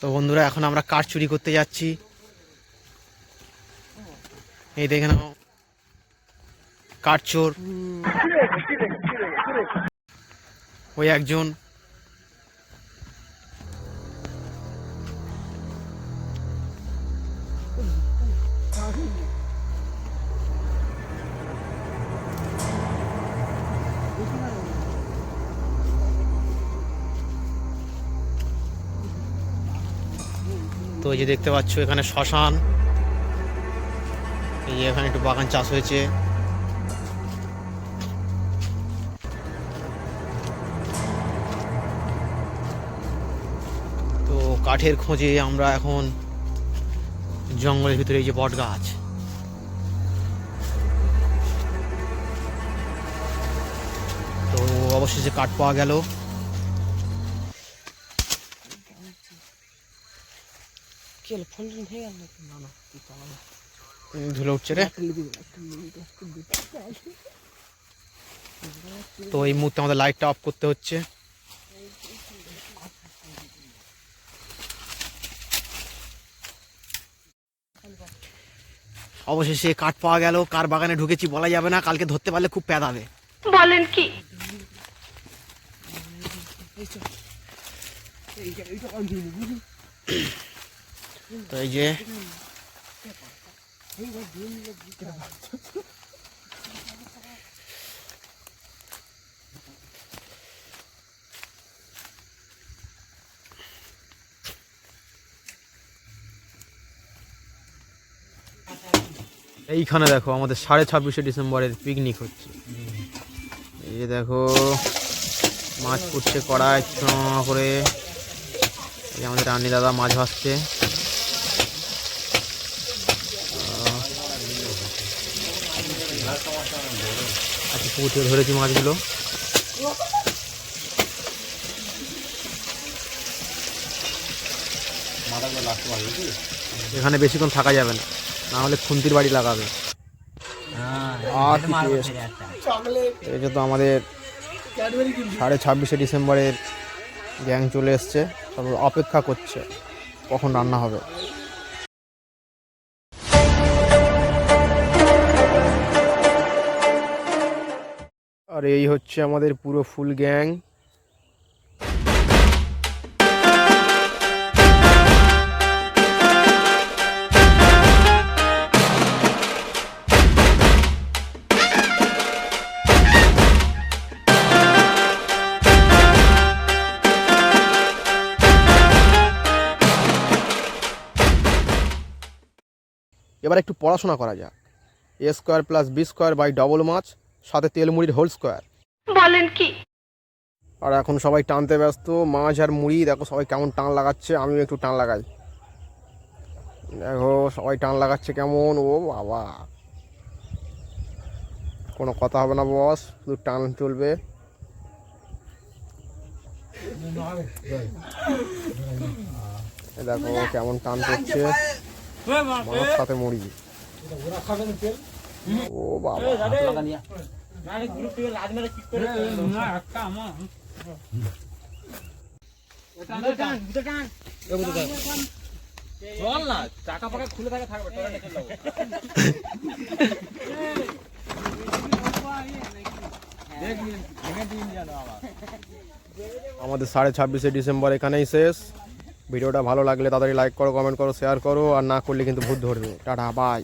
তো বন্ধুরা, এখন আমরা কাঠ চুরি করতে যাচ্ছি। এই দেখে নাও, কাঠ চোর। ওই একজন। তো এই যে দেখতে পাচ্ছ, এখানে শ্মশান। এই এখানে একটু বাগান চাষ হয়েছে। তো কাঠের খোঁজে আমরা এখন জঙ্গলের ভিতরে এই যে বট গাছ। তো অবশেষে কাঠ পাওয়া গেল। উম, ধুলো উঠছে রে। তো এই মুহূর্তে আমাদের লাইটটা অফ করতে হচ্ছে। অবশেষে কাঠ পাওয়া গেল কার বাগানে ঢুকেছি বলা যাবে না কালকে ধরতে পারলে খুব প্যাদাবে বলেন কি? তো এই যে এইখানে দেখো আমাদের সাড়ে ছাব্বিশে ডিসেম্বরের পিকনিক হচ্ছে। এই যে দেখো, মাছ পুড়ছে কড়াই করে। এই আমাদের রানী দাদা মাছ ভাসছে পুকুর ধরেছি মাছগুলো। এখানে বেশিক্ষণ থাকা যাবে না না হলে খুন্তির বাড়ি লাগাবে। আর taste। এটা তো আমাদের সাড়ে ছাব্বিশে ডিসেম্বরের গ্যাং চলে এসছে সব অপেক্ষা করছে কখন রান্না হবে। আর এই হচ্ছে আমাদের পুরো ফুল গ্যাং। এবার একটু পড়াশোনা করা যাক। A square plus B square by double মাছ সাথে তেল মুড়ির হোল স্কোয়ার। বলেন কি? আর এখন সবাই টানতে ব্যস্ত মাছ আর মুড়ি দেখো সবাই কেমন টান লাগাচ্ছে আমিও একটু টান লাগাই। দেখো সবাই টান লাগাচ্ছে কেমন ও বাবা। কোনো কথা হবে না বস শুধু টান চলবে। দেখো কেমন টান করছে মাছ সাথে মুড়ি। ও বাবা। চল না খুলে থাকে থাকবে আমাদের সাড়ে ছাব্বিশে ডিসেম্বর এখানেই শেষ। ভিডিওটা ভালো লাগলে তাড়াতাড়ি লাইক করো কমেন্ট করো শেয়ার করো, আর না করলে কিন্তু ভূত ধরবে। Tata bye